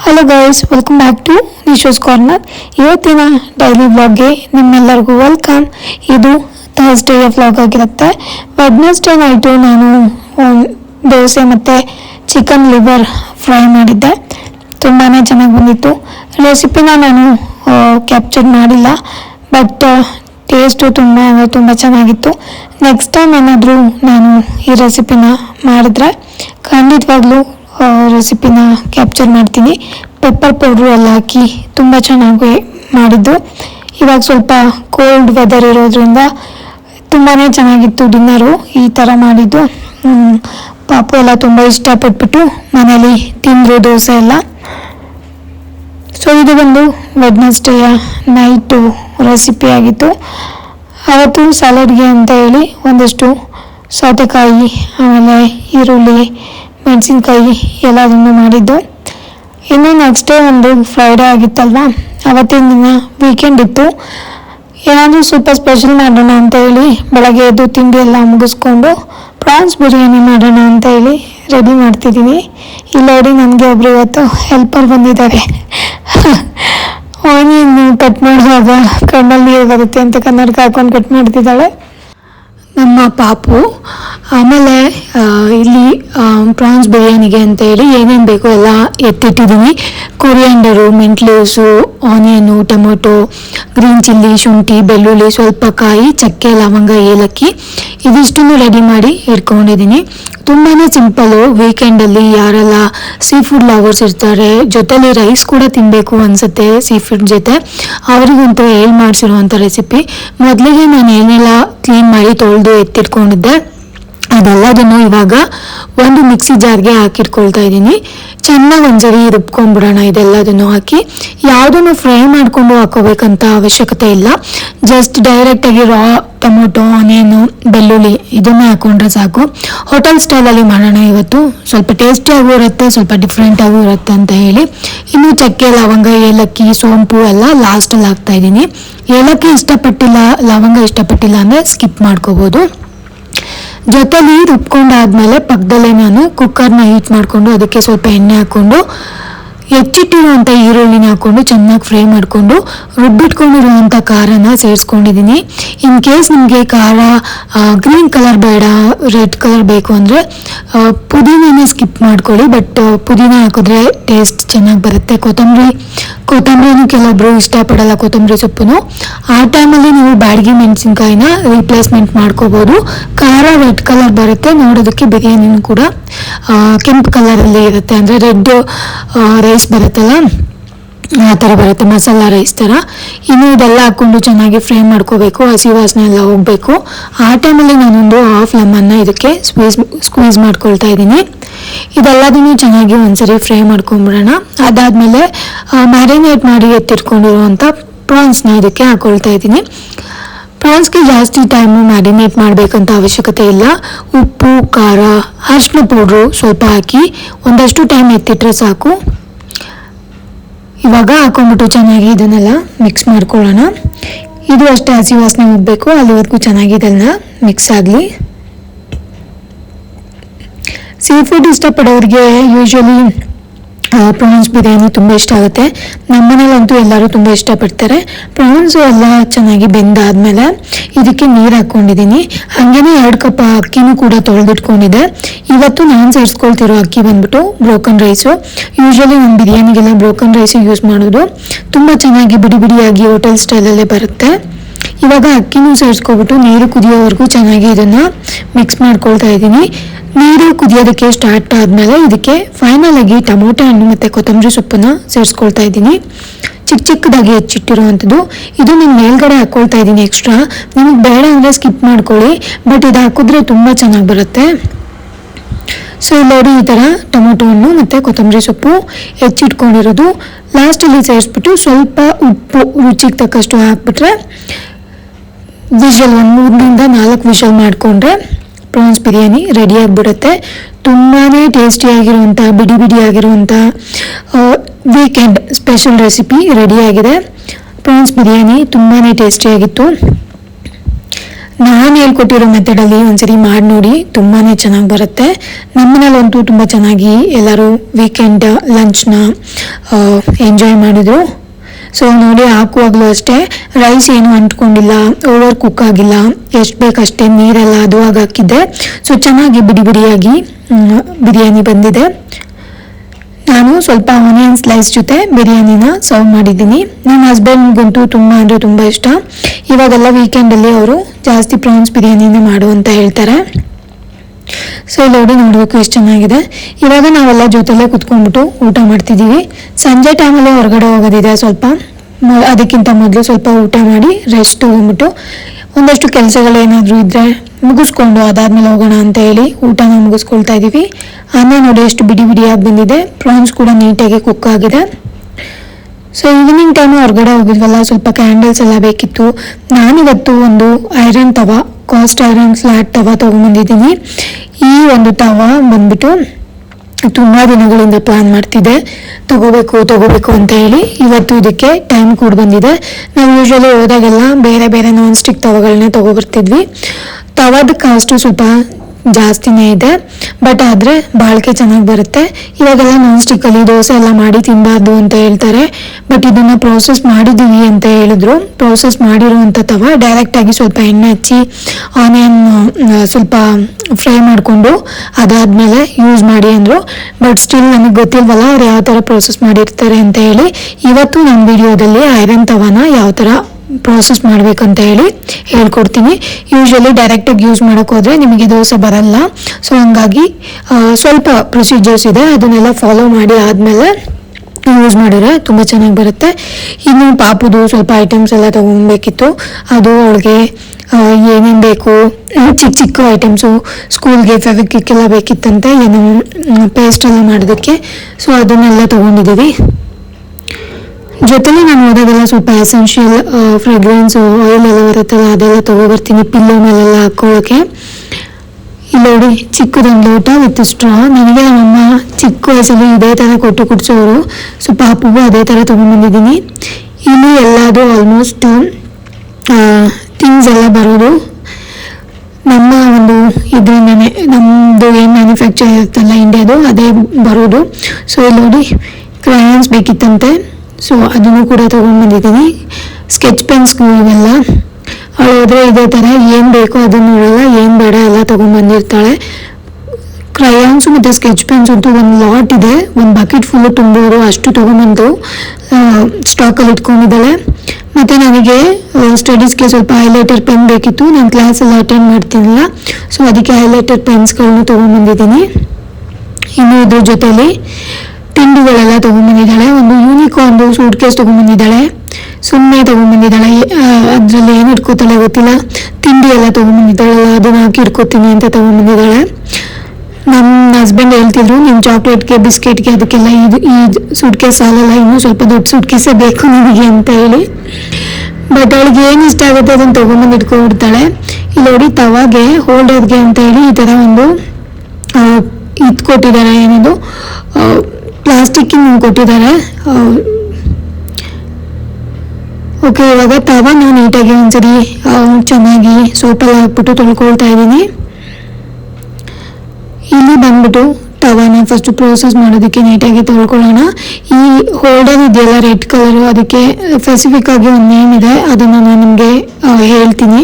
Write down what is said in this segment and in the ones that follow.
Hello guys welcome back to Nisho's corner ಇವತ್ತಿನ daily ವ್ಲಾಗ್ಗೆ ನಿಮ್ಮೆಲ್ಲರಿಗೂ ವೆಲ್ಕಮ್ ಇದು ಥರ್ಸ್ಡೇ ವ್ಲಾಗ್ ಆಗಿರುತ್ತೆ. ವೆಡ್ನೆಸ್ಡೇ ನೈಟು ನಾನು ದೋಸೆ ಮತ್ತು ಚಿಕನ್ ಲಿವರ್ ಫ್ರೈ ಮಾಡಿದ್ದೆ. ತುಂಬಾ ಚೆನ್ನಾಗಿ ಬಂದಿತ್ತು. ರೆಸಿಪಿನ ನಾನು ಕ್ಯಾಪ್ಚರ್ ಮಾಡಿಲ್ಲ. ಬಟ್ ಟೇಸ್ಟು ತುಂಬ ಅಂದರೆ ತುಂಬ ಚೆನ್ನಾಗಿತ್ತು. ನೆಕ್ಸ್ಟ್ ಟೈಮ್ ಏನಾದರೂ ನಾನು ಈ ರೆಸಿಪಿನ ಮಾಡಿದ್ರೆ ಖಂಡಿತವಾಗ್ಲೂ ರೆಸಿಪಿನ ಕ್ಯಾಪ್ಚರ್ ಮಾಡ್ತೀನಿ. ಪೆಪ್ಪರ್ ಪೌಡ್ರು ಎಲ್ಲ ಹಾಕಿ ತುಂಬ ಚೆನ್ನಾಗಿ ಮಾಡಿದ್ದು. ಇವಾಗ ಸ್ವಲ್ಪ ಕೋಲ್ಡ್ ವೆದರ್ ಇರೋದ್ರಿಂದ ತುಂಬಾ ಚೆನ್ನಾಗಿತ್ತು ಡಿನ್ನರು ಈ ಥರ ಮಾಡಿದ್ದು. ಪಾಪ ಎಲ್ಲ ತುಂಬ ಇಷ್ಟಪಟ್ಬಿಟ್ಟು ಮನೇಲಿ ತಿಂದರು ದೋಸೆ ಎಲ್ಲ. ಸೊ ಇದು ಬಂದು ವೆಡ್ನಸ್ಡೇಯ ನೈಟು ರೆಸಿಪಿ ಆಗಿತ್ತು. ಅವತ್ತು ಸಲಾಡ್ಗೆ ಅಂತ ಹೇಳಿ ಒಂದಷ್ಟು ಸೌತೆಕಾಯಿ, ಆಮೇಲೆ ಈರುಳ್ಳಿ ಮೆಣಸಿನ್ಕಾಯಿ ಎಲ್ಲದನ್ನು ಮಾಡಿದ್ದು. ಇನ್ನು ನೆಕ್ಸ್ಟ್ ಡೇ ಒಂದು ಫ್ರೈಡೇ ಆಗಿತ್ತಲ್ವ? ಅವತ್ತಿನ ದಿನ ವೀಕೆಂಡ್ ಇತ್ತು. ಏನಾದರೂ ಸೂಪರ್ ಸ್ಪೆಷಲ್ ಮಾಡೋಣ ಅಂತ ಹೇಳಿ ಬೆಳಗ್ಗೆ ಎದ್ದು ತಿಂಡಿ ಎಲ್ಲ ಮುಗಿಸ್ಕೊಂಡು ಪ್ರಾನ್ಸ್ ಬಿರಿಯಾನಿ ಮಾಡೋಣ ಅಂತ ಹೇಳಿ ರೆಡಿ ಮಾಡ್ತಿದ್ದೀನಿ ಇಲ್ಲಿ ನೋಡಿ ನನಗೆ ಒಬ್ರು ಇವತ್ತು ಹೆಲ್ಪರ್ ಬಂದಿದ್ದಾರೆ. ಓನಿಯನ್ನು ಕಟ್ ಮಾಡುವಾಗ ಕಣ್ಣಲ್ಲಿ ನೀರು ಬರುತ್ತೆ ಅಂತ ಕನ್ನಡಕ ಹಾಕೊಂಡು ಕಟ್ ಮಾಡ್ತಿದ್ದಾಳೆ. ನಮ್ಮ ಪಾಪು. ಆಮೇಲೆ ಇಲ್ಲಿ ಪ್ರಾನ್ಸ್ ಬಿರಿಯಾನಿಗೆ ಅಂತ ಹೇಳಿ ಏನೇನು ಬೇಕೋ ಎಲ್ಲ ಎತ್ತಿಟ್ಟಿದ್ದೀನಿ coriander mint leaves onion tomato green chilli, ಶುಂಠಿ, ಬೆಳ್ಳುಳ್ಳಿ, ಸ್ವಲ್ಪ ಕಾಯಿ, ಚಕ್ಕೆ, ಲವಂಗ, ಏಲಕ್ಕಿ ಇದಿಷ್ಟನ್ನು ರೆಡಿ ಮಾಡಿ ಇಟ್ಕೊಂಡಿದ್ದೀನಿ. ತುಂಬಾ ಸಿಂಪಲ್ಲು ವೀಕೆಂಡಲ್ಲಿ ಯಾರೆಲ್ಲ ಸೀ ಫುಡ್ ಲವರ್ಸ್ ಇರ್ತಾರೆ, ಜೊತೆಲಿ ರೈಸ್ ಕೂಡ ತಿನ್ನಬೇಕು ಅನಿಸುತ್ತೆ ಸೀ ಫುಡ್ ಜೊತೆ. ಅವರಿಗಂತೂ ಹೇಳಿ ಮಾಡಿಸಿರುವಂಥ ರೆಸಿಪಿ ಮೊದಲಿಗೆ ನಾನು ಏನೆಲ್ಲ ಕ್ಲೀನ್ ಮಾಡಿ ತೊಳೆದು ಎತ್ತಿಟ್ಕೊಂಡಿದ್ದೆ ಅದೆಲ್ಲದನ್ನು ಇವಾಗ ಒಂದು ಮಿಕ್ಸಿ ಜಾರ್ಗೆ ಹಾಕಿಟ್ಕೊಳ್ತಾ ಇದ್ದೀನಿ. ಚೆನ್ನಾಗಿ ಒಂದ್ಸರಿ ರುಬ್ಕೊಂಡ್ಬಿಡೋಣ ಇದೆಲ್ಲದನ್ನು ಹಾಕಿ. ಯಾವುದನ್ನು ಫ್ರೈ ಮಾಡಿಕೊಂಡು ಹಾಕೋಬೇಕಂತ ಅವಶ್ಯಕತೆ ಇಲ್ಲ. ಜಸ್ಟ್ ಡೈರೆಕ್ಟಾಗಿ ರಾ ಟೊಮೊಟೊ ಆನಿಯನು ಬೆಳ್ಳುಳ್ಳಿ ಇದನ್ನೇ ಹಾಕೊಂಡ್ರೆ ಸಾಕು. ಹೋಟೆಲ್ ಸ್ಟೈಲಲ್ಲಿ ಮಾಡೋಣ ಇವತ್ತು. ಸ್ವಲ್ಪ ಟೇಸ್ಟಿಯಾಗೂ ಇರುತ್ತೆ, ಸ್ವಲ್ಪ ಡಿಫ್ರೆಂಟಾಗೂ ಇರುತ್ತೆ ಅಂತ ಹೇಳಿ. ಇನ್ನು ಚಕ್ಕೆ, ಲವಂಗ, ಏಲಕ್ಕಿ, ಸೋಂಪು ಎಲ್ಲ ಲಾಸ್ಟಲ್ಲಿ ಹಾಕ್ತಾ ಇದ್ದೀನಿ. ಏಲಕ್ಕಿ ಇಷ್ಟಪಟ್ಟಿಲ್ಲ, ಲವಂಗ ಇಷ್ಟಪಟ್ಟಿಲ್ಲ ಅಂದರೆ ಸ್ಕಿಪ್ ಮಾಡ್ಕೋಬೋದು. ಜೊತೆಲಿ ರುಬ್ಕೊಂಡಾದ್ಮೇಲೆ ಪಕ್ಕದಲ್ಲೇ ನಾನು ಕುಕ್ಕರ್ನ ಹೀಟ್ ಮಾಡಿಕೊಂಡು ಅದಕ್ಕೆ ಸ್ವಲ್ಪ ಎಣ್ಣೆ ಹಾಕ್ಕೊಂಡು ಹೆಚ್ಚಿಟ್ಟಿರುವಂಥ ಈರುಳ್ಳಿನ ಹಾಕ್ಕೊಂಡು ಚೆನ್ನಾಗಿ ಫ್ರೈ ಮಾಡಿಕೊಂಡು ರುಬ್ಬಿಟ್ಕೊಂಡಿರುವಂಥ ಖಾರನ ಸೇರಿಸ್ಕೊಂಡಿದ್ದೀನಿ. ಇನ್ ಕೇಸ್ ನಿಮಗೆ ಖಾರ ಗ್ರೀನ್ ಕಲರ್ ಬೇಡ ರೆಡ್ ಕಲರ್ ಬೇಕು ಅಂದರೆ ಪುದೀನನೇ ಸ್ಕಿಪ್ ಮಾಡ್ಕೊಳ್ಳಿ ಬಟ್ ಪುದೀನ ಹಾಕಿದ್ರೆ ಟೇಸ್ಟ್ ಚೆನ್ನಾಗಿ ಬರುತ್ತೆ ಕೊತ್ತಂಬರಿ. ಕೊತ್ತಂಬರಿನೂ ಕೆಲವೊಬ್ರು ಇಷ್ಟಪಡಲ್ಲ ಕೊತ್ತಂಬರಿ ಸೊಪ್ಪು ಆ ಟೈಮಲ್ಲಿ ನೀವು ಬ್ಯಾಡಗಿ ಮೆಣಸಿನ್ಕಾಯಿನ ರೀಪ್ಲೇಸ್ಮೆಂಟ್ ಮಾಡ್ಕೋಬೋದು. ಖಾರ ರೆಡ್ ಕಲರ್ ಬರುತ್ತೆ, ನೋಡೋದಕ್ಕೆ ಬಿರಿಯಾನಿನೂ ಕೂಡ ಕೆಂಪು ಕಲರಲ್ಲಿ ಇರುತ್ತೆ. ಅಂದರೆ ರೆಡ್ ರೈಸ್ ಬರುತ್ತಲ್ಲ? ಆ ಥರ ಬರುತ್ತೆ, ಮಸಾಲ ರೈಸ್ ಥರ. ಇನ್ನು ಇದೆಲ್ಲ ಹಾಕ್ಕೊಂಡು ಚೆನ್ನಾಗಿ ಫ್ರೈ ಮಾಡ್ಕೋಬೇಕು, ಹಸಿ ವಾಸನೆ ಎಲ್ಲ ಹೋಗಬೇಕು. ಆ ಟೈಮಲ್ಲಿ ನಾನೊಂದು ಹಾಫ್ ಲೆಮನ್ನ ಇದಕ್ಕೆ ಸ್ಕ್ವೀಸ್ ಸ್ಕ್ವೀಸ್ ಮಾಡ್ಕೊಳ್ತಾ ಇದ್ದೀನಿ. ಇದೆಲ್ಲದನ್ನು ಚೆನ್ನಾಗಿ ಒಂದ್ಸರಿ ಫ್ರೈ ಮಾಡ್ಕೊಂಬಿಡೋಣ. ಅದಾದಮೇಲೆ ಮ್ಯಾರಿನೇಟ್ ಮಾಡಿ ಎತ್ತಿಟ್ಕೊಂಡಿರುವಂಥ ಪ್ರಾನ್ಸ್ನ ಇದಕ್ಕೆ ಹಾಕ್ಕೊಳ್ತಾ ಇದ್ದೀನಿ. ಪ್ರಾನ್ಸ್ಗೆ ಜಾಸ್ತಿ ಟೈಮು ಮ್ಯಾರಿನೇಟ್ ಮಾಡಬೇಕಂತ ಅವಶ್ಯಕತೆ ಇಲ್ಲ. ಉಪ್ಪು, ಖಾರ ಅರಿಶಿನ ಪೌಡ್ರು ಸ್ವಲ್ಪ ಹಾಕಿ ಒಂದಷ್ಟು ಟೈಮ್ ಎತ್ತಿಟ್ರೆ ಸಾಕು. ಇವಾಗ ಹಾಕೊಂಡ್ಬಿಟ್ಟು ಚೆನ್ನಾಗಿ ಇದನ್ನೆಲ್ಲ ಮಿಕ್ಸ್ ಮಾಡ್ಕೊಳ್ಳೋಣ. ಇದು ಅಷ್ಟೇ ಹಸಿ ವಾಸನೆ ಹೋಗಬೇಕು ಅಲ್ಲಿವರೆಗೂ ಚೆನ್ನಾಗಿ ಇದೆಲ್ಲ ಮಿಕ್ಸ್ ಆಗಲಿ. ಸೀ ಫುಡ್ ಇಷ್ಟಪಡೋರಿಗೆ ಯೂಶ್ವಲಿ ಪ್ರಾನ್ಸ್ ಬಿರಿಯಾನಿ ತುಂಬ ಇಷ್ಟ ಆಗುತ್ತೆ. ನಮ್ಮ ನಮ್ಮನೇಲಂತೂ ಎಲ್ಲರೂ ತುಂಬ ಇಷ್ಟಪಡ್ತಾರೆ. ಪ್ರಾನ್ಸು ಎಲ್ಲ ಚೆನ್ನಾಗಿ ಬೆಂದಾದ್ಮೇಲೆ ಇದಕ್ಕೆ ನೀರು ಹಾಕ್ಕೊಂಡಿದ್ದೀನಿ ಹಾಗೇನೆ ಎರಡು ಕಪ್ ಅಕ್ಕಿನೂ ಕೂಡ ತೊಳೆದಿಟ್ಕೊಂಡಿದೆ. ಇವತ್ತು ನಾನು ಸೇರಿಸ್ಕೊಳ್ತಿರೋ ಅಕ್ಕಿ ಬಂದ್ಬಿಟ್ಟು ಬ್ರೋಕನ್ ರೈಸು ಯೂಶ್ವಲಿ ನಮ್ಮ ಬಿರಿಯಾನಿಗೆಲ್ಲ ಬ್ರೋಕನ್ ರೈಸು ಯೂಸ್ ಮಾಡೋದು. ತುಂಬ ಚೆನ್ನಾಗಿ ಬಿಡಿ ಬಿಡಿಯಾಗಿ ಹೋಟೆಲ್ ಸ್ಟೈಲಲ್ಲೇ ಬರುತ್ತೆ. ಇವಾಗ ಅಕ್ಕಿನೂ ಸೇರಿಸ್ಕೊಬಿಟ್ಟು ನೀರು ಕುದಿಯೋವರೆಗೂ ಚೆನ್ನಾಗಿ ಇದನ್ನು ಮಿಕ್ಸ್ ಮಾಡ್ಕೊಳ್ತಾ ಇದ್ದೀನಿ. ನೀರು ಕುದಿಯೋದಕ್ಕೆ ಸ್ಟಾರ್ಟ್ ಆದಮೇಲೆ ಇದಕ್ಕೆ ಫೈನಲ್ ಆಗಿ ಟೊಮೊಟೊ ಹಣ್ಣು ಮತ್ತು ಕೊತ್ತಂಬರಿ ಸೊಪ್ಪನ್ನು ಸೇರಿಸ್ಕೊಳ್ತಾ ಇದ್ದೀನಿ. ಚಿಕ್ಕ ಚಿಕ್ಕದಾಗಿ ಹೆಚ್ಚಿಟ್ಟಿರುವಂಥದ್ದು. ಇದು ನಾನು ಮೇಲ್ಗಡೆ ಹಾಕ್ಕೊಳ್ತಾ ಇದ್ದೀನಿ ಎಕ್ಸ್ಟ್ರಾ ನಿಮಗೆ ಬೇಡ ಅಂದರೆ ಸ್ಕಿಪ್ ಮಾಡ್ಕೊಳ್ಳಿ ಬಟ್ ಇದು ಹಾಕಿದ್ರೆ ತುಂಬ ಚೆನ್ನಾಗಿ ಬರುತ್ತೆ. ಸೊ ನೋಡಿ ಈ ಥರ ಟೊಮೊಟೊ ಹಣ್ಣು ಮತ್ತು ಕೊತ್ತಂಬರಿ ಸೊಪ್ಪು ಹೆಚ್ಚಿಟ್ಕೊಂಡಿರೋದು. ಲಾಸ್ಟಲ್ಲಿ ಸೇರಿಸ್ಬಿಟ್ಟು ಸ್ವಲ್ಪ ಉಪ್ಪು, ರುಚಿಗೆ ತಕ್ಕಷ್ಟು ಹಾಕ್ಬಿಟ್ರೆ ವಿಷಲ್ ಒಂದು ಮೂರರಿಂದ ನಾಲ್ಕು ವಿಷಲ್ ಮಾಡಿಕೊಂಡ್ರೆ ಪ್ರಾನ್ಸ್ ಬಿರಿಯಾನಿ ರೆಡಿ ಆಗಿಬಿಡುತ್ತೆ. ತುಂಬಾ ಟೇಸ್ಟಿಯಾಗಿರುವಂಥ ಬಿಡಿ ಬಿಡಿಯಾಗಿರುವಂಥ ವೀಕೆಂಡ್ ಸ್ಪೆಷಲ್ ರೆಸಿಪಿ ರೆಡಿಯಾಗಿದೆ ಪ್ರಾನ್ಸ್ ಬಿರಿಯಾನಿ ತುಂಬಾ ಟೇಸ್ಟಿಯಾಗಿತ್ತು ನಾನು ಹೇಳ್ಕೊಟ್ಟಿರೋ ಮೆಥಡಲ್ಲಿ ಒಂದ್ಸರಿ ಮಾಡಿ ನೋಡಿ ತುಂಬಾ ಚೆನ್ನಾಗಿ ಬರುತ್ತೆ. ನಮ್ಮನೇಲಂತೂ ತುಂಬ ಚೆನ್ನಾಗಿ ಎಲ್ಲರೂ ವೀಕೆಂಡ್ ಲಂಚ್ನ ಎಂಜಾಯ್ ಮಾಡಿದ್ರು. ಸೊ ನೋಡಿ ಹಾಕುವಾಗಲೂ ಅಷ್ಟೇ ರೈಸ್ ಏನು ಅಂಟ್ಕೊಂಡಿಲ್ಲ ಓವರ್ ಕುಕ್ ಆಗಿಲ್ಲ, ಎಷ್ಟು ಬೇಕಷ್ಟೇ ನೀರೆಲ್ಲ ಅದು ಆಗ ಹಾಕಿದ್ದೆ. ಸೊ ಚೆನ್ನಾಗಿ ಬಿಡಿ ಬಿಡಿಯಾಗಿ ಬಿರಿಯಾನಿ ಬಂದಿದೆ. ನಾನು ಸ್ವಲ್ಪ ಆನಿಯನ್ ಸ್ಲೈಸ್ ಜೊತೆ ಬಿರಿಯಾನಿನ ಸರ್ವ್ ಮಾಡಿದ್ದೀನಿ. ನನ್ನ ಹಸ್ಬೆಂಡ್ಗಂತೂ ತುಂಬ ಅಂದರೆ ತುಂಬ ಇಷ್ಟ. ಇವಾಗೆಲ್ಲ ವೀಕೆಂಡಲ್ಲಿ ಅವರು ಜಾಸ್ತಿ ಪ್ರಾನ್ಸ್ ಬಿರಿಯಾನಿನೇ ಮಾಡು ಅಂತ ಹೇಳ್ತಾರೆ. ಸೊ ಇಲ್ಲಿ ನೋಡಿ ನೋಡಬೇಕು, ಎಷ್ಟು ಚೆನ್ನಾಗಿದೆ. ಇವಾಗ ನಾವೆಲ್ಲ ಜೊತೆಲೇ ಕುತ್ಕೊಂಡ್ಬಿಟ್ಟು ಊಟ ಮಾಡ್ತಿದ್ದೀವಿ ಸಂಜೆ ಟೈಮಲ್ಲೇ ಹೊರಗಡೆ ಹೋಗೋದಿದೆ ಸ್ವಲ್ಪ. ಅದಕ್ಕಿಂತ ಮೊದಲು ಸ್ವಲ್ಪ ಊಟ ಮಾಡಿ ರೆಸ್ಟ್ ತೊಗೊಂಡ್ಬಿಟ್ಟು ಒಂದಷ್ಟು ಕೆಲಸಗಳೇನಾದರೂ ಇದ್ದರೆ ಮುಗಿಸ್ಕೊಂಡು ಅದಾದ್ಮೇಲೆ ಹೋಗೋಣ ಅಂತ ಹೇಳಿ ಊಟನ ಮುಗಿಸ್ಕೊಳ್ತಾ ಇದ್ದೀವಿ ಅನ್ನ ನೋಡಿ ಎಷ್ಟು ಬಿಡಿ ಬಿಡಿಯಾಗಿ ಬಂದಿದೆ. ಪ್ರಾನ್ಸ್ ಕೂಡ ನೀಟಾಗಿ ಕುಕ್ ಆಗಿದೆ. ಸೊ ಈವ್ನಿಂಗ್ ಟೈಮು ಹೊರಗಡೆ ಹೋಗಿದ್ವಲ್ಲ, ಸ್ವಲ್ಪ ಕ್ಯಾಂಡಲ್ಸ್ ಎಲ್ಲ ಬೇಕಿತ್ತು. ನಾನಿವತ್ತು ಒಂದು ಐರನ್ ತವ ಕಾಸ್ಟ್ ಐರನ್ ಫ್ಲಾಟ್ ತವ ತೊಗೊಂಬಂದಿದ್ದೀನಿ ಈ ಒಂದು ತವ ಬಂದ್ಬಿಟ್ಟು ತುಂಬ ದಿನಗಳಿಂದ ಪ್ಲಾನ್ ಮಾಡ್ತಿದ್ದೆ. ತಗೋಬೇಕು ತಗೋಬೇಕು ಅಂತ ಹೇಳಿ ಇವತ್ತು ಇದಕ್ಕೆ ಟೈಮ್ ಕೂಡ ಬಂದಿದೆ. ನಾವು ಯೂಶ್ವಲಿ ಹೋದಾಗೆಲ್ಲ ಬೇರೆ ಬೇರೆ ನಾನ್ ಸ್ಟಿಕ್ ತವಗಳನ್ನೇ ತಗೊಬರ್ತಿದ್ವಿ. ತವದ ಕಾಸ್ಟು ಸ್ವಲ್ಪ ಜಾಸ್ತಿನೇ ಇದೆ. ಬಟ್ ಆದರೆ ಬಾಳಿಕೆ ಚೆನ್ನಾಗಿ ಬರುತ್ತೆ. ಇವಾಗೆಲ್ಲ ನಾನ್ ಸ್ಟಿಕ್ಕಲ್ಲಿ ದೋಸೆ ಎಲ್ಲ ಮಾಡಿ ತಿನ್ನಬಾರ್ದು ಅಂತ ಹೇಳ್ತಾರೆ. ಬಟ್ ಇದನ್ನು ಪ್ರೋಸೆಸ್ ಮಾಡಿದ್ದೀವಿ ಅಂತ ಹೇಳಿದ್ರು. ಪ್ರೋಸೆಸ್ ಮಾಡಿರುವಂಥ ತವ ಡೈರೆಕ್ಟಾಗಿ ಸ್ವಲ್ಪ ಎಣ್ಣೆ ಹಚ್ಚಿ ಆನಿಯನ್ ಸ್ವಲ್ಪ ಫ್ರೈ ಮಾಡಿಕೊಂಡು ಅದಾದಮೇಲೆ ಯೂಸ್ ಮಾಡಿ ಅಂದರು. ಬಟ್ ಸ್ಟಿಲ್ ನನಗೆ ಗೊತ್ತಿಲ್ವಲ್ಲ ಅವ್ರು ಯಾವ ಥರ ಪ್ರೋಸೆಸ್ ಮಾಡಿರ್ತಾರೆ ಅಂತ ಹೇಳಿ. ಇವತ್ತು ನಮ್ಮ ವಿಡಿಯೋದಲ್ಲಿ ಐರನ್ ತವನ ಯಾವ ಥರ ಪ್ರೋಸೆಸ್ ಮಾಡಬೇಕಂತ ಹೇಳಿ ಹೇಳ್ಕೊಡ್ತೀನಿ. ಯೂಶ್ವಲಿ ಡೈರೆಕ್ಟಾಗಿ ಯೂಸ್ ಮಾಡೋಕೆ ಹೋದರೆ ನಿಮಗೆ ದೋಸೆ ಬರಲ್ಲ. ಸೊ ಹಂಗಾಗಿ ಸ್ವಲ್ಪ ಪ್ರೊಸೀಜರ್ಸ್ ಇದೆ. ಅದನ್ನೆಲ್ಲ ಫಾಲೋ ಮಾಡಿ ಆದಮೇಲೆ ಯೂಸ್ ಮಾಡಿದ್ರೆ ತುಂಬ ಚೆನ್ನಾಗಿ ಬರುತ್ತೆ. ಇನ್ನು ಪಾಪುದು ಸ್ವಲ್ಪ ಐಟಮ್ಸ್ ಎಲ್ಲ ತೊಗೊಬೇಕಿತ್ತು. ಅದು ಅವಳಿಗೆ ಏನೇನು ಬೇಕು, ಚಿಕ್ಕ ಚಿಕ್ಕ ಐಟಮ್ಸು ಸ್ಕೂಲ್ಗೆ ಫೆವಿಕ್ವಿಕ್ ಬೇಕಿತ್ತಂತೆ, ಏನು ಪೇಸ್ಟ್ ಎಲ್ಲ ಮಾಡೋದಕ್ಕೆ. ಸೊ ಅದನ್ನೆಲ್ಲ ತೊಗೊಂಡಿದ್ದೀವಿ. ಜೊತೆಲಿ ನಾನು ಹೋದಾಗೆಲ್ಲ ಸ್ವಲ್ಪ ಎಸೆನ್ಷಿಯಲ್ ಫ್ರೆಗ್ರೆನ್ಸ್ ಆಯಿಲ್ ಎಲ್ಲ ಬರುತ್ತಲ್ಲ ಅದೆಲ್ಲ ತಗೊಬರ್ತೀನಿ ಪಿಲ್ಲೋ ಮೇಲೆಲ್ಲ ಹಾಕೊಳ್ಳೋಕೆ ಇಲ್ಲಿ ನೋಡಿ, ಚಿಕ್ಕದೊಂದು ಲೋಟ ವಿತ್ ಸ್ಟ್ರಾ ನನಗೆ ನಮ್ಮಮ್ಮ ಚಿಕ್ಕ ವಯಸ್ಸಲ್ಲಿ ಇದೇ ಥರ ಕೊಟ್ಟು ಕುಡಿಸೋರು. ಸ್ವಲ್ಪ ಹಬ್ಬವು ಅದೇ ಥರ ತೊಗೊಂಡ್ಬಂದಿದ್ದೀನಿ. ಇಲ್ಲಿ ಎಲ್ಲದು ಆಲ್ಮೋಸ್ಟ್ ಥಿಂಗ್ಸ್ ಎಲ್ಲ ಬರೋದು. ನಮ್ಮ ಒಂದು ಇದರಿಂದನೇ ನಮ್ಮದು ಏನು ಮ್ಯಾನುಫ್ಯಾಕ್ಚರ್ ಇರುತ್ತಲ್ಲ ಇಂಡಿಯಾದು ಅದೇ ಬರೋದು. ಸೊ ಇಲ್ಲಿ ನೋಡಿ ಕ್ರಯಾನ್ಸ್ ಬೇಕಿತ್ತಂತೆ. ಸೊ ಅದನ್ನು ಕೂಡ ತೊಗೊಂಡ್ಬಂದಿದ್ದೀನಿ. ಸ್ಕೆಚ್ ಪೆನ್ಸ್ಗಳು ಇವೆಲ್ಲ. ಅವಳು ಹೋದರೆ ಇದೇ ಥರ ಏನು ಬೇಕೋ ಅದನ್ನು ನೋಡಲ್ಲ ಏನು ಬೇಡ ಎಲ್ಲ ತೊಗೊಂಡ್ಬಂದಿರ್ತಾಳೆ. ಕ್ರಯಾನ್ಸು ಮತ್ತು ಸ್ಕೆಚ್ ಪೆನ್ಸ್ ಅಂತೂ ಒಂದು ಲಾಟ್ ಇದೆ. ಒಂದು ಬಕೆಟ್ ಫುಲ್ಲು ತುಂಬೋರು ಅಷ್ಟು ತೊಗೊಂಬಂದು ಸ್ಟಾಕಲ್ಲಿ ಇಟ್ಕೊಂಡಿದ್ದಾಳೆ. ಮತ್ತು ನನಗೆ ಸ್ಟಡೀಸ್ಗೆ ಸ್ವಲ್ಪ ಹೈಲೈಟರ್ ಪೆನ್ ಬೇಕಿತ್ತು. ನಾನು ಕ್ಲಾಸಲ್ಲಿ ಅಟೆಂಡ್ ಮಾಡ್ತಿರಲಿಲ್ಲ. ಸೊ ಅದಕ್ಕೆ ಹೈಲೈಟರ್ ಪೆನ್ಸ್ಗಳನ್ನೂ ತೊಗೊಂಬಂದಿದ್ದೀನಿ ಇನ್ನು ಇದ್ರ ಜೊತೆಲಿ ತಿಂಡಿಗಳೆಲ್ಲ ತೊಗೊಂಬಂದಿದ್ದಾಳೆ. ಒಂದು ಯೂನಿಕ್ ಒಂದು ಸೂಟ್ ಕೇಸ್ ತೊಗೊಂಬಂದಿದ್ದಾಳೆ. ಸುಮ್ಮನೆ ತೊಗೊಂಬಂದಿದ್ದಾಳೆ ಅದರಲ್ಲಿ ಏನು ಇಟ್ಕೋತಾಳೆ ಗೊತ್ತಿಲ್ಲ. ತಿಂಡಿ ಎಲ್ಲ ತೊಗೊಂಬಂದಿದ್ದಾಳೆ ಅದನ್ನ ಹಾಕಿ ಇಟ್ಕೋತೀನಿ ಅಂತ ತೊಗೊಂಬಂದಿದ್ದಾಳೆ. ನಮ್ಮ ಹಸ್ಬೆಂಡ್ ಹೇಳ್ತಿದ್ರು ನಿಮ್ಮ ಚಾಕ್ಲೇಟ್ಗೆ ಬಿಸ್ಕೆಟ್ಗೆ ಅದಕ್ಕೆಲ್ಲ ಇದು, ಈ ಸೂಟ್ ಕೇಸ್ ಆಗಲ್ಲ ಇನ್ನೂ ಸ್ವಲ್ಪ ದೊಡ್ಡ ಸೂಟ್ ಕೇಸೇ ಬೇಕು ನನಗೆ, ಅಂತ ಹೇಳಿ. ಬಟ್ ಅವಳಿಗೆ ಏನು ಇಷ್ಟ ಆಗುತ್ತೆ ಅದನ್ನು ತೊಗೊಂಬಂದು ಇಟ್ಕೊಂಡ್ಬಿಡ್ತಾಳೆ ಇಲ್ಲಿ ನೋಡಿ, ತವಾಗೆ ಹೋಲ್ಡರ್ಗೆ ಅಂತ ಹೇಳಿ ಈ ಥರ ಒಂದು ಇದ್ಕೊಟ್ಟಿದ್ದಾರೆ ಏನಿದು. ಪ್ಲಾಸ್ಟಿಕ್ಕಿನ ಕೊಟ್ಟಿದ್ದಾರೆ. ಓಕೆ, ಇವಾಗ ನಾನು ನೀಟಾಗಿ ಒಂದ್ಸರಿ ಚೆನ್ನಾಗಿ ಸೋಪಲ್ಲಿ ಹಾಕ್ಬಿಟ್ಟು ತೊಳ್ಕೊಳ್ತಾ ಇದ್ದೀನಿ. ಇಲ್ಲಿ ಬಂದ್ಬಿಟ್ಟು ತವಾನ ಫಸ್ಟ್ ಪ್ರೋಸೆಸ್ ಮಾಡೋದಕ್ಕೆ ನೀಟಾಗಿ ತೊಳ್ಕೊಳ್ಳೋಣ. ಈ ಹೋಲ್ಡರ್ ಇದೆಯಲ್ಲ ರೆಡ್ ಕಲರು ಅದಕ್ಕೆ ಸ್ಪೆಸಿಫಿಕ್ ಆಗಿ ಒಂದು ನೇಮ್ ಇದೆ, ಅದನ್ನು ನಾನು ನಿಮಗೆ ಹೇಳ್ತೀನಿ.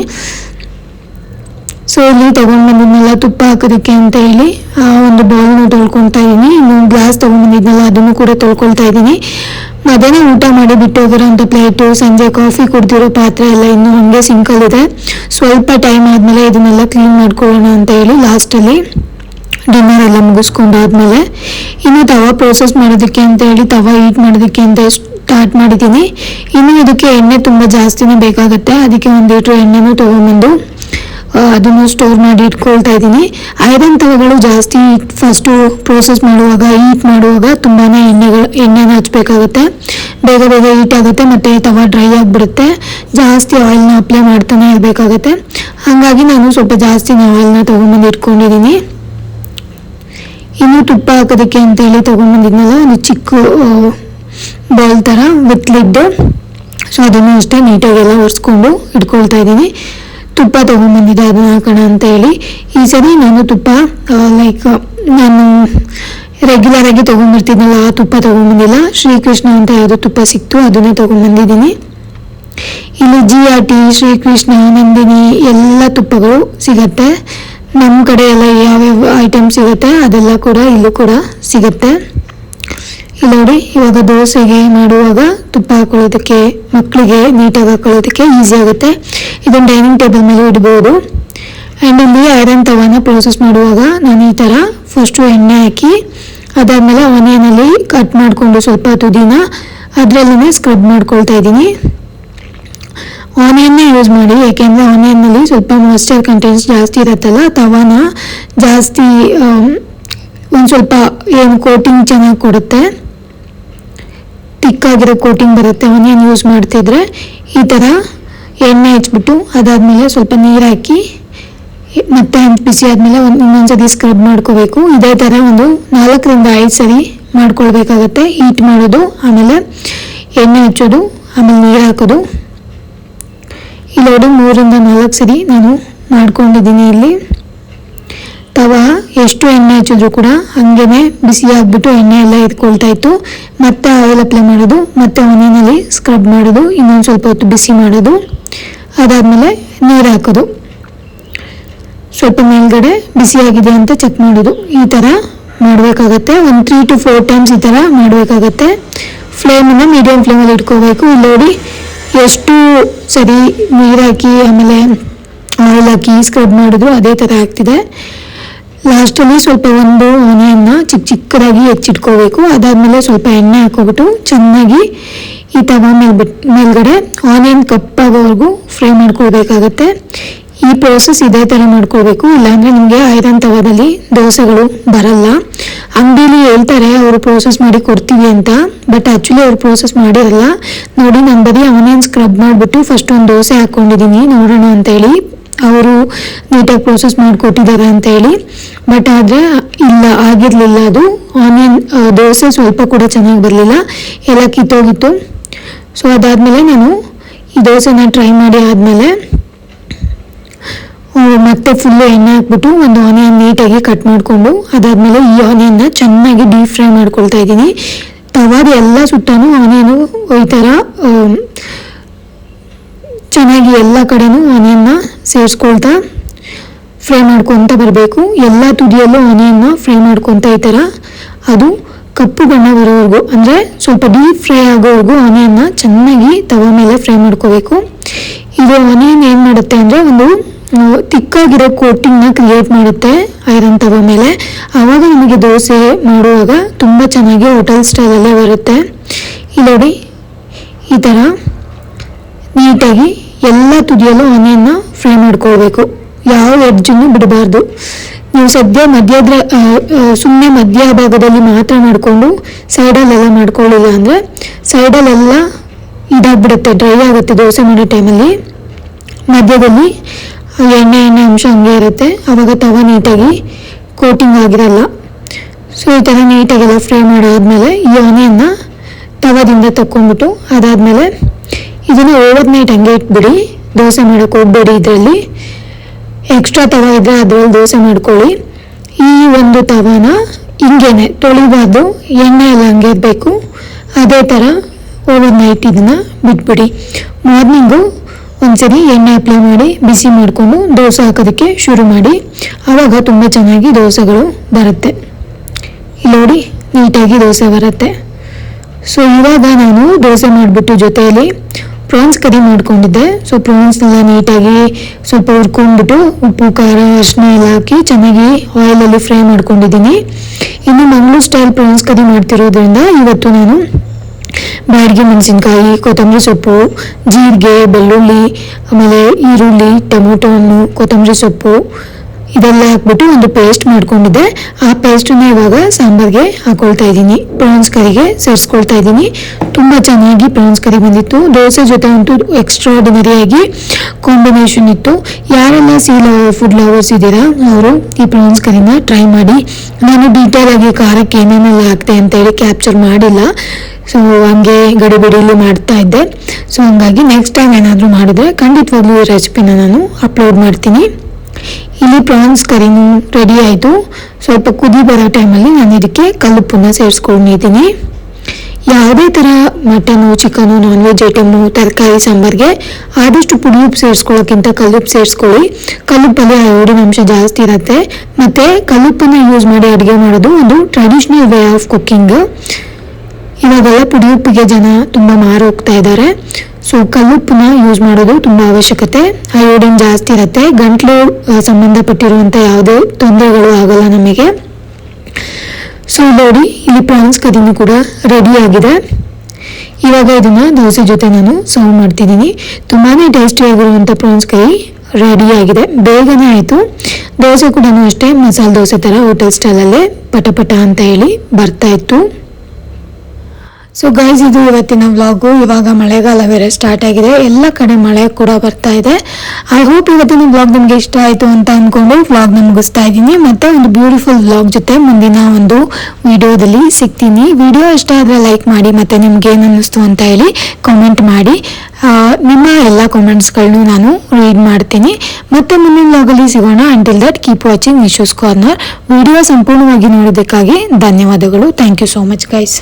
ಸೊ ಇಲ್ಲಿ ತೊಗೊಂಡ್ಬಂದಿದ್ನೆಲ್ಲ ತುಪ್ಪ ಹಾಕೋದಕ್ಕೆ ಅಂತ ಹೇಳಿ ಆ, ಒಂದು ಬೌಲ್ನ ತೊಳ್ಕೊತಾ ಇದ್ದೀನಿ ಇನ್ನು ಗ್ಲಾಸ್ ತೊಗೊಂಡ್ಬಂದಿದ್ನಲ್ಲ ಅದನ್ನು ಕೂಡ ತೊಳ್ಕೊಳ್ತಾ ಇದ್ದೀನಿ ಮಧ್ಯಾಹ್ನ ಊಟ ಮಾಡಿ ಬಿಟ್ಟು ಹೋಗಿರೋಂಥ ಪ್ಲೇಟು ಸಂಜೆ ಕಾಫಿ ಕುಡ್ದಿರೋ ಪಾತ್ರೆ ಎಲ್ಲ ಇನ್ನೂ ಹಾಗೆ ಸಿಂಕಲ್ಲಿದೆ ಸ್ವಲ್ಪ ಟೈಮ್ ಆದಮೇಲೆ ಇದನ್ನೆಲ್ಲ ಕ್ಲೀನ್ ಮಾಡ್ಕೊಳ್ಳೋಣ ಅಂತ ಹೇಳಿ ಲಾಸ್ಟಲ್ಲಿ ಡಿನ್ನರ್ ಎಲ್ಲ ಮುಗಿಸ್ಕೊಂಡಾದ್ಮೇಲೆ ಇನ್ನು ತವಾ ಪ್ರೋಸೆಸ್ ಮಾಡೋದಕ್ಕೆ ಅಂತ ಹೇಳಿ ತವಾ ಹೀಟ್ ಮಾಡೋದಕ್ಕೆ ಅಂತ ಸ್ಟಾರ್ಟ್ ಮಾಡಿದ್ದೀನಿ ಇನ್ನು ಇದಕ್ಕೆ ಎಣ್ಣೆ ತುಂಬ ಜಾಸ್ತಿನೇ ಬೇಕಾಗುತ್ತೆ. ಅದಕ್ಕೆ ಒಂದು ಲೀಟ್ರ್ ಎಣ್ಣೆನೂ ತೊಗೊಂಬಂದು ಅದನ್ನು ಸ್ಟೋರ್ ಮಾಡಿ ಇಟ್ಕೊಳ್ತಾ ಇದ್ದೀನಿ. ಐರನ್ ತವಗಳು ಜಾಸ್ತಿ ಫಸ್ಟು ಪ್ರೋಸೆಸ್ ಮಾಡುವಾಗ ಹೀಟ್ ಮಾಡುವಾಗ ತುಂಬಾ ಎಣ್ಣೆಗಳು, ಎಣ್ಣೆನ ಹಚ್ಚಬೇಕಾಗುತ್ತೆ ಬೇಗ ಬೇಗ ಹೀಟ್ ಆಗುತ್ತೆ ಮತ್ತು ತವ ಡ್ರೈ ಆಗಿಬಿಡುತ್ತೆ. ಜಾಸ್ತಿ ಆಯಿಲ್ನ ಅಪ್ಲೈ ಮಾಡ್ತಾನೆ ಇರಬೇಕಾಗುತ್ತೆ. ಹಾಗಾಗಿ ನಾನು ಸ್ವಲ್ಪ ಜಾಸ್ತಿನೇ ಆಯಿಲ್ನ ತೊಗೊಂಬಂದು ಇಟ್ಕೊಂಡಿದ್ದೀನಿ. ಇನ್ನು ತುಪ್ಪ ಹಾಕೋದಕ್ಕೆ ಅಂತ ಹೇಳಿ ತೊಗೊಂಬಂದಿದ್ನಲ್ಲ, ಒಂದು ಚಿಕ್ಕ ಬೌಲ್ ಥರ ವಿತ್ ಲಿಡ್ಡು ಸೊ ಅದನ್ನು ಅಷ್ಟೇ ನೀಟಾಗೆಲ್ಲ ಒರೆಸ್ಕೊಂಡು ಇಟ್ಕೊಳ್ತಾ ಇದ್ದೀನಿ. ತುಪ್ಪ ತೊಗೊಂಬಂದಿದ್ದೆ ಅದನ್ನ ಹಾಕೋಣ ಅಂತ ಹೇಳಿ ಈ ಸರಿ ನಾನು ತುಪ್ಪ ಲೈಕ್ ನಾನು ರೆಗ್ಯುಲರ್ ಆಗಿ ಆ ತುಪ್ಪ ತೊಗೊಂಬಂದಿಲ್ಲ ಶ್ರೀಕೃಷ್ಣ ಅಂತ ಯಾವುದು ತುಪ್ಪ ಸಿಕ್ತು, ಅದನ್ನೇ ತೊಗೊಂಬಂದಿದ್ದೀನಿ ಇಲ್ಲಿ G R T Srikrishna, Nandini ಎಲ್ಲ ತುಪ್ಪಗಳು ಸಿಗತ್ತೆ. ನಮ್ಮ ಕಡೆ ಎಲ್ಲ ಯಾವ್ಯಾವ ಐಟಮ್ ಸಿಗುತ್ತೆ ಅದೆಲ್ಲ ಕೂಡ ಇಲ್ಲೂ ಕೂಡ ಸಿಗತ್ತೆ. ಇಲ್ಲಿ ನೋಡಿ, ಇವಾಗ ದೋಸೆಗೆ ಮಾಡುವಾಗ ತುಪ್ಪ ಹಾಕೊಳ್ಳೋದಕ್ಕೆ, ಮಕ್ಕಳಿಗೆ ನೀಟಾಗಿ ಹಾಕೊಳ್ಳೋದಕ್ಕೆ ಈಸಿ ಆಗುತ್ತೆ. ಇದನ್ನು ಡೈನಿಂಗ್ ಟೇಬಲ್ ಮೇಲೆ ಇಡ್ಬೋದು. ಆ್ಯಂಡ್ ಇಲ್ಲಿ ಐರನ್ ತವನ ಪ್ರೋಸೆಸ್ ಮಾಡುವಾಗ ನಾನು ಈ ಥರ ಫಸ್ಟು ಎಣ್ಣೆ ಹಾಕಿ, ಅದಾದಮೇಲೆ ಆನಿಯನಲ್ಲಿ ಕಟ್ ಮಾಡಿಕೊಂಡು ಸ್ವಲ್ಪ ತುದಿನ ಅದರಲ್ಲೇ ಸ್ಕ್ರಬ್ ಮಾಡ್ಕೊಳ್ತಾ ಇದ್ದೀನಿ. ಆನಿಯನ್ನೇ ಯೂಸ್ ಮಾಡಿ ಯಾಕೆಂದರೆ ಆನಿಯನ್ನಲ್ಲಿ ಸ್ವಲ್ಪ ಮಾಯ್ಸ್ಚರ್ ಕಂಟೆಂಟ್ಸ್ ಜಾಸ್ತಿ ಇರುತ್ತಲ್ಲ, ತವಾನ ಜಾಸ್ತಿ ಒಂದು ಸ್ವಲ್ಪ ಏನು ಕೋಟಿಂಗ್ ಚೆನ್ನಾಗಿ ಕೊಡುತ್ತೆ. ತಿಕ್ಕಾಗಿರೋ ಕೋಟಿಂಗ್ ಬರುತ್ತೆ ಆನಿಯನ್ ಯೂಸ್ ಮಾಡ್ತಿದ್ರೆ ಈ ಥರ ಎಣ್ಣೆ ಹಚ್ಬಿಟ್ಟು ಅದಾದಮೇಲೆ ಸ್ವಲ್ಪ ನೀರು ಹಾಕಿ, ಮತ್ತೆ ಬಿಸಿ ಆದಮೇಲೆ ಒಂದು ಇನ್ನೊಂದ್ಸತಿ ಸ್ಕ್ರಬ್ ಮಾಡ್ಕೋಬೇಕು. ಇದೇ ಥರ ಒಂದು ನಾಲ್ಕರಿಂದ ಐದು ಸರಿ ಮಾಡ್ಕೊಳ್ಬೇಕಾಗತ್ತೆ ಹೀಟ್ ಮಾಡೋದು, ಆಮೇಲೆ ಎಣ್ಣೆ ಹಚ್ಚೋದು, ಆಮೇಲೆ ನೀರು ಹಾಕೋದು. ಇಲ್ಲೋಡು ಮೂರರಿಂದ ನಾಲ್ಕು ಸರಿ ನಾನು ಮಾಡ್ಕೊಂಡಿದ್ದೀನಿ ಇಲ್ಲಿ. ತವಾ ಎಷ್ಟು ಎಣ್ಣೆ ಹಚ್ಚಿದ್ರು ಕೂಡ ಹಂಗೇನೆ ಬಿಸಿ ಆಗ್ಬಿಟ್ಟು ಎಣ್ಣೆ ಎಲ್ಲ ಎತ್ಕೊಳ್ತಾ ಇತ್ತು. ಮತ್ತೆ ಆಯಿಲ್ ಅಪ್ಲೈ ಮಾಡೋದು, ಮತ್ತೆ ಆನಿಯನಲ್ಲಿ ಸ್ಕ್ರಬ್ ಮಾಡೋದು, ಇನ್ನೊಂದು ಸ್ವಲ್ಪ ಹೊತ್ತು ಬಿಸಿ ಮಾಡೋದು. ಅದಾದಮೇಲೆ ನೀರು ಹಾಕೋದು. ಸ್ವಲ್ಪ ಮೇಲ್ಗಡೆ ಬಿಸಿಯಾಗಿದೆ ಅಂತ ಚೆಕ್ ಮಾಡೋದು. ಈ ಥರ ಮಾಡಬೇಕಾಗತ್ತೆ. ಒಂದು ತ್ರೀ ಟು ಫೋರ್ ಟೈಮ್ಸ್ ಈ ಥರ ಮಾಡಬೇಕಾಗತ್ತೆ. ಫ್ಲೇಮನ್ನು ಮೀಡಿಯಮ್ ಫ್ಲೇಮಲ್ಲಿ ಇಟ್ಕೋಬೇಕು. ಇಲ್ಲಿ ನೋಡಿ ಎಷ್ಟು ಸರಿ ನೀರು ಹಾಕಿ, ಆಮೇಲೆ ಆಯಿಲ್ ಹಾಕಿ ಸ್ಕ್ರಬ್ ಮಾಡಿದ್ರು ಅದೇ ಥರ ಆಗ್ತಿದೆ. ಲಾಸ್ಟಲ್ಲಿ ಸ್ವಲ್ಪ ಒಂದು ಆನಿಯನ್ನ ಚಿಕ್ಕ ಚಿಕ್ಕದಾಗಿ ಹೆಚ್ಚಿಟ್ಕೋಬೇಕು. ಅದಾದಮೇಲೆ ಸ್ವಲ್ಪ ಎಣ್ಣೆ ಹಾಕೋಬಿಟ್ಟು ಚೆನ್ನಾಗಿ ಈ ತವ ಮೇಲ್ಬಿಟ್ ಮೇಲ್ಗಡೆ ಆನಿಯನ್ ಕಪ್ಪಾಗೋವರೆಗೂ ಫ್ರೈ ಮಾಡ್ಕೊಳ್ಬೇಕಾಗತ್ತೆ. ಈ ಪ್ರೋಸೆಸ್ ಇದೇ ಥರ ಮಾಡ್ಕೋಬೇಕು ಇಲ್ಲಾಂದರೆ ನಿಮಗೆ ಐರನ್ ತವದಲ್ಲಿ ದೋಸೆಗಳು ಬರಲ್ಲ. ಅಂಗಡಿಲಿ ಹೇಳ್ತಾರೆ, ಅವರು ಪ್ರೋಸೆಸ್ ಮಾಡಿ ಕೊಡ್ತೀವಿ ಅಂತ. ಬಟ್ ಆ್ಯಕ್ಚುಲಿ ಅವ್ರು ಪ್ರೋಸೆಸ್ ಮಾಡಿರಲ್ಲ. ನೋಡಿ, ನಾನು ಬರೀ ಆನಿಯನ್ ಸ್ಕ್ರಬ್ ಮಾಡಿಬಿಟ್ಟು ಫಸ್ಟ್ ಒಂದು ದೋಸೆ ಹಾಕ್ಕೊಂಡಿದ್ದೀನಿ ನೋಡೋಣ ಅಂತ ಹೇಳಿ ಅವರು ನೀಟಾಗಿ ಪ್ರೋಸೆಸ್ ಮಾಡಿಕೊಟ್ಟಿದ್ದಾರೆ ಅಂತ ಹೇಳಿ. ಬಟ್ ಆದರೆ ಇಲ್ಲ, ಆಗಿರಲಿಲ್ಲ ಅದು. ಆನಿಯನ್ ದೋಸೆ ಸ್ವಲ್ಪ ಕೂಡ ಚೆನ್ನಾಗಿ ಬರಲಿಲ್ಲ. ಎಲ್ಲ ಕಿತ್ತೋಗಿತ್ತು. ಸೊ ಅದಾದಮೇಲೆ ನಾನು ಈ ದೋಸೆನ ಟ್ರೈ ಮಾಡಿ ಆದಮೇಲೆ ಮತ್ತೆ ಫುಲ್ಲು ಎಣ್ಣೆ ಹಾಕ್ಬಿಟ್ಟು ಒಂದು ಆನಿಯನ್ ನೀಟಾಗಿ ಕಟ್ ಮಾಡಿಕೊಂಡು, ಅದಾದಮೇಲೆ ಈ ಆನಿಯನ್ನ ಚೆನ್ನಾಗಿ ಡೀಪ್ ಫ್ರೈ ಮಾಡ್ಕೊಳ್ತಾ ಇದ್ದೀನಿ. ತವಾದ ಎಲ್ಲ ಸುಟ್ಟನೂ ಆನಿಯನು ಈ ಥರ ಚೆನ್ನಾಗಿ ಎಲ್ಲ ಕಡೆನೂ ಆನಿಯನ್ನ ಸೇರಿಸ್ಕೊಳ್ತಾ ಫ್ರೈ ಮಾಡ್ಕೊತ ಬರಬೇಕು. ಎಲ್ಲ ತುದಿಯಲ್ಲೂ ಆನಿಯನ್ನ ಫ್ರೈ ಮಾಡ್ಕೊತ ಈ ಥರ ಅದು ಕಪ್ಪು ಬಣ್ಣ ಬರೋವರೆಗೂ, ಅಂದರೆ ಸ್ವಲ್ಪ ಡೀಪ್ ಫ್ರೈ ಆಗೋವರೆಗೂ ಆನಿಯನ್ನ ಚೆನ್ನಾಗಿ ತವ ಮೇಲೆ ಫ್ರೈ ಮಾಡ್ಕೋಬೇಕು. ಇದು ಆನಿಯನ್ ಏನು ಮಾಡುತ್ತೆ ಅಂದರೆ ಒಂದು ತಿಕ್ಕಾಗಿರೋ ಕೋಟಿಂಗ್ನ ಕ್ರಿಯೇಟ್ ಮಾಡುತ್ತೆ ಐರನ್ ತವ ಮೇಲೆ. ಆವಾಗ ನಿಮಗೆ ದೋಸೆ ಮಾಡುವಾಗ ತುಂಬ ಚೆನ್ನಾಗಿ ಹೋಟೆಲ್ ಸ್ಟೈಲಲ್ಲೇ ಬರುತ್ತೆ. ಇಲ್ಲಿ ನೋಡಿ ಈ ಥರ ನೀಟಾಗಿ ಎಲ್ಲ ತುದಿಯಲ್ಲೂ ಆನಿಯನ್ನ ಫ್ರೈ ಮಾಡ್ಕೊಳ್ಬೇಕು. ಯಾವ ಎಡ್ಜನ್ನು ಬಿಡಬಾರ್ದು. ನೀವು ಸದ್ಯ ಮಧ್ಯದ ಸುಮ್ಮನೆ ಮಧ್ಯ ಭಾಗದಲ್ಲಿ ಮಾತ್ರ ಮಾಡಿಕೊಂಡು ಸೈಡಲ್ಲೆಲ್ಲ ಮಾಡ್ಕೊಳ್ಳಿಲ್ಲ ಅಂದರೆ ಸೈಡಲ್ಲೆಲ್ಲ ಇದಾಗ್ಬಿಡುತ್ತೆ ಡ್ರೈ ಆಗುತ್ತೆ ದೋಸೆ ಮಾಡೋ ಟೈಮಲ್ಲಿ ಮಧ್ಯದಲ್ಲಿ ಎಣ್ಣೆ ಎಣ್ಣೆ ಅಂಶ ಹಂಗೆ ಇರುತ್ತೆ. ಆವಾಗ ತವ ನೀಟಾಗಿ ಕೋಟಿಂಗ್ ಆಗಿರಲ್ಲ. ಸೊ ಈ ಥರ ನೀಟಾಗೆಲ್ಲ ಫ್ರೈ ಮಾಡಾದ್ಮೇಲೆ ಈ ಆನಿಯನ್ನ ತವದಿಂದ ತಕ್ಕೊಂಡ್ಬಿಟ್ಟು ಅದಾದಮೇಲೆ ಇದನ್ನು ಓವರ್ ನೈಟ್ ಹಂಗೆ ಇಟ್ಬಿಡಿ, ದೋಸೆ ಮಾಡೋಕ್ಕೆ ಹೋಗ್ಬೇಡಿ ಇದರಲ್ಲಿ. ಎಕ್ಸ್ಟ್ರಾ ತವ ಇದ್ದರೆ ಅದರಲ್ಲಿ ದೋಸೆ ಮಾಡ್ಕೊಳ್ಳಿ. ಈ ಒಂದು ತವಾನ ಹಿಂಗೇನೆ ತೊಳಿಬಾರ್ದು, ಎಣ್ಣೆ ಎಲ್ಲ ಹಂಗೆ ಇರಬೇಕು. ಅದೇ ಥರ ಓವರ್ ನೈಟ್ ಇದನ್ನು ಬಿಟ್ಬಿಡಿ. ಮಾರ್ನಿಂಗು ಒಂದ್ಸರಿ ಎಣ್ಣೆ ಅಪ್ಲೈ ಮಾಡಿ, ಬಿಸಿ ಮಾಡಿಕೊಂಡು ದೋಸೆ ಹಾಕೋದಕ್ಕೆ ಶುರು ಮಾಡಿ. ಆವಾಗ ತುಂಬ ಚೆನ್ನಾಗಿ ದೋಸೆಗಳು ಬರುತ್ತೆ. ನೋಡಿ ನೀಟಾಗಿ ದೋಸೆ ಬರುತ್ತೆ. ಸೊ ಇವಾಗ ನಾನು ದೋಸೆ ಮಾಡಿಬಿಟ್ಟು ಜೊತೆಯಲ್ಲಿ ಪ್ರಾನ್ಸ್ ಕರಿ ಮಾಡ್ಕೊಂಡಿದ್ದೆ. ಸೊ ಪ್ರಾನ್ಸ್ನೆಲ್ಲ ನೀಟಾಗಿ ಸ್ವಲ್ಪ ಹುರ್ಕೊಂಡ್ಬಿಟ್ಟು ಉಪ್ಪು, ಖಾರ ಅರಿಶಿನ ಎಲ್ಲ ಹಾಕಿ ಚೆನ್ನಾಗಿ ಆಯಿಲಲ್ಲಿ ಫ್ರೈ ಮಾಡ್ಕೊಂಡಿದ್ದೀನಿ. ಇನ್ನು ಮಂಗಳೂರು ಸ್ಟೈಲ್ ಪ್ರಾನ್ಸ್ ಕರಿ ಮಾಡ್ತಿರೋದ್ರಿಂದ ಇವತ್ತು ನಾನು ಬ್ಯಾಡಿಗೆ ಮೆಣಸಿನ್ಕಾಯಿ, ಕೊತ್ತಂಬರಿ ಸೊಪ್ಪು, ಜೀರಿಗೆ, ಬೆಳ್ಳುಳ್ಳಿ, ಆಮೇಲೆ ಈರುಳ್ಳಿ ಟೊಮೊಟೊ ಹಣ್ಣು ಕೊತ್ತಂಬರಿ ಸೊಪ್ಪು ಇದೆಲ್ಲ ಹಾಕ್ಬಿಟ್ಟು ಒಂದು ಪೇಸ್ಟ್ ಮಾಡ್ಕೊಂಡಿದ್ದೆ. ಆ ಪೇಸ್ಟನ್ನ ಇವಾಗ ಸಾಂಬಾರ್ಗೆ ಹಾಕೊಳ್ತಾ ಇದ್ದೀನಿ. ಪ್ರಾನ್ಸ್ ಕರಿಗೆ ಸೇರಿಸ್ಕೊಳ್ತಾ ಇದ್ದೀನಿ. ತುಂಬ ಚೆನ್ನಾಗಿ ಪ್ರಾನ್ಸ್ ಕರಿ ಬಂದಿತ್ತು. ದೋಸೆ ಜೊತೆ ಅಂತೂ ಎಕ್ಸ್ಟ್ರಾಡಿನರಿ ಆಗಿ ಕಾಂಬಿನೇಷನ್ ಇತ್ತು. ಯಾರೆಲ್ಲ ಸೀ ಫುಡ್ ಲವರ್ಸ್ ಇದ್ದೀರಾ, ಅವರು ಈ ಪ್ರಾನ್ಸ್ ಕರಿನ ಟ್ರೈ ಮಾಡಿ. ನಾನು ಡೀಟೇಲ್ ಆಗಿ ಖಾರಕ್ಕೆ ಏನೇನೆಲ್ಲ ಹಾಕ್ತೆ ಅಂತ ಹೇಳಿ ಕ್ಯಾಪ್ಚರ್ ಮಾಡಿಲ್ಲ. ಸೊ ಹಂಗೆ ಗಡಿಬಿಡಿಯಲ್ಲಿ ಮಾಡ್ತಾ ಇದ್ದೆ. ಸೊ ಹಂಗಾಗಿ ನೆಕ್ಸ್ಟ್ ಟೈಮ್ ಏನಾದರೂ ಮಾಡಿದ್ರೆ ಖಂಡಿತವಾಗ್ಲೂ ಈ ರೆಸಿಪಿನ ನಾನು ಅಪ್ಲೋಡ್ ಮಾಡ್ತೀನಿ. ಇಲ್ಲಿ ಪ್ರಾನ್ಸ್ ಕರಿನೂ ರೆಡಿ ಆಯಿತು. ಸ್ವಲ್ಪ ಕುದಿ ಬರೋ ಟೈಮಲ್ಲಿ ನಾನು ಇದಕ್ಕೆ ಕಲ್ಲುಪ್ಪನ್ನ ಸೇರಿಸ್ಕೊಂಡಿದ್ದೀನಿ. ಯಾವುದೇ ಥರ mutton chicken non veg item ತರಕಾರಿ, ಸಾಂಬಾರ್ಗೆ ಆದಷ್ಟು ಪುಡಿ ಉಪ್ಪು ಸೇರಿಸ್ಕೊಳ್ಳೋಕ್ಕಿಂತ ಕಲ್ಲುಪ್ಪು ಸೇರಿಸ್ಕೊಳ್ಳಿ. ಕಲ್ಲುಪ್ಪಲ್ಲಿ ಅಯೋಡಿನ್ ಅಂಶ ಜಾಸ್ತಿ ಇರುತ್ತೆ. ಮತ್ತು ಕಲ್ಲುಪ್ಪನ್ನು ಯೂಸ್ ಮಾಡಿ ಅಡುಗೆ ಮಾಡೋದು ಒಂದು ಟ್ರೆಡಿಷ್ನಲ್ ವೇ ಆಫ್ ಕುಕ್ಕಿಂಗ್ ಇವಾಗೆಲ್ಲ ಪುಡಿ ಉಪ್ಪಿಗೆ ಜನ ತುಂಬ ಮಾರು ಹೋಗ್ತಾ ಇದ್ದಾರೆ. ಸೊ ಕಲ್ಲುಪ್ಪನ್ನ ಯೂಸ್ ಮಾಡೋದು ತುಂಬ ಅವಶ್ಯಕತೆ. ಅಯೋಡಿನ್ ಜಾಸ್ತಿ ಇರುತ್ತೆ. ಗಂಟ್ಲು ಸಂಬಂಧಪಟ್ಟಿರುವಂಥ ಯಾವುದೇ ತೊಂದರೆಗಳು ಆಗಲ್ಲ ನಮಗೆ. ಸೊ ನೋಡಿ, ಇಲ್ಲಿ ಪ್ರಾನ್ಸ್ ಕದಿನೂ ಕೂಡ ರೆಡಿ ಆಗಿದೆ. ಇವಾಗ ಇದನ್ನ ದೋಸೆ ಜೊತೆ ನಾನು ಸರ್ವ್ ಮಾಡ್ತಿದ್ದೀನಿ. ತುಂಬಾ ಟೇಸ್ಟಿಯಾಗಿರುವಂಥ ಪ್ರಾನ್ಸ್ ಕೈ ರೆಡಿ ಆಗಿದೆ. ಬೇಗನೆ ಆಯಿತು. ದೋಸೆ ಕೂಡ ಅಷ್ಟೇ ಮಸಾಲೆ ದೋಸೆ ಥರ ಹೋಟೆಲ್ ಸ್ಟೈಲಲ್ಲೇ ಪಟ ಪಟ ಅಂತ ಹೇಳಿ ಬರ್ತಾ ಇತ್ತು. ಸೊ ಗೈಸ್ ಇದು ಇವತ್ತಿನ ವ್ಲಾಗು ಇವಾಗ ಮಳೆಗಾಲ ಬೇರೆ ಸ್ಟಾರ್ಟ್ ಆಗಿದೆ. ಎಲ್ಲ ಕಡೆ ಮಳೆ ಕೂಡ ಬರ್ತಾ ಇದೆ. ಐ ಹೋಪ್ ಇವತ್ತಿನ ವ್ಲಾಗ್ ನಿಮಗೆ ಇಷ್ಟ ಆಯಿತು ಅಂತ ಅಂದ್ಕೊಂಡು ನ ಮುಗಿಸ್ತಾ ಇದ್ದೀನಿ. ಮತ್ತೆ ಒಂದು ಬ್ಯೂಟಿಫುಲ್ ವ್ಲಾಗ್ ಜೊತೆ ಮುಂದಿನ ಒಂದು ವಿಡಿಯೋದಲ್ಲಿ ಸಿಗ್ತೀನಿ. ವಿಡಿಯೋ ಇಷ್ಟ ಆದರೆ ಲೈಕ್ ಮಾಡಿ, ಮತ್ತೆ ನಿಮ್ಗೆ ಏನು ಅನ್ನಿಸ್ತು ಅಂತ ಹೇಳಿ ಕಾಮೆಂಟ್ ಮಾಡಿ. ನಿಮ್ಮ ಎಲ್ಲ ಕಾಮೆಂಟ್ಸ್ಗಳನ್ನು ನಾನು ರೀಡ್ ಮಾಡ್ತೀನಿ. ಮತ್ತೆ ಮುಂದಿನ ವ್ಲಾಗಲ್ಲಿ ಸಿಗೋಣ. Until that keep watching Misho's corner video ಸಂಪೂರ್ಣವಾಗಿ ನೋಡೋದಕ್ಕಾಗಿ ಧನ್ಯವಾದಗಳು. Thank you so much guys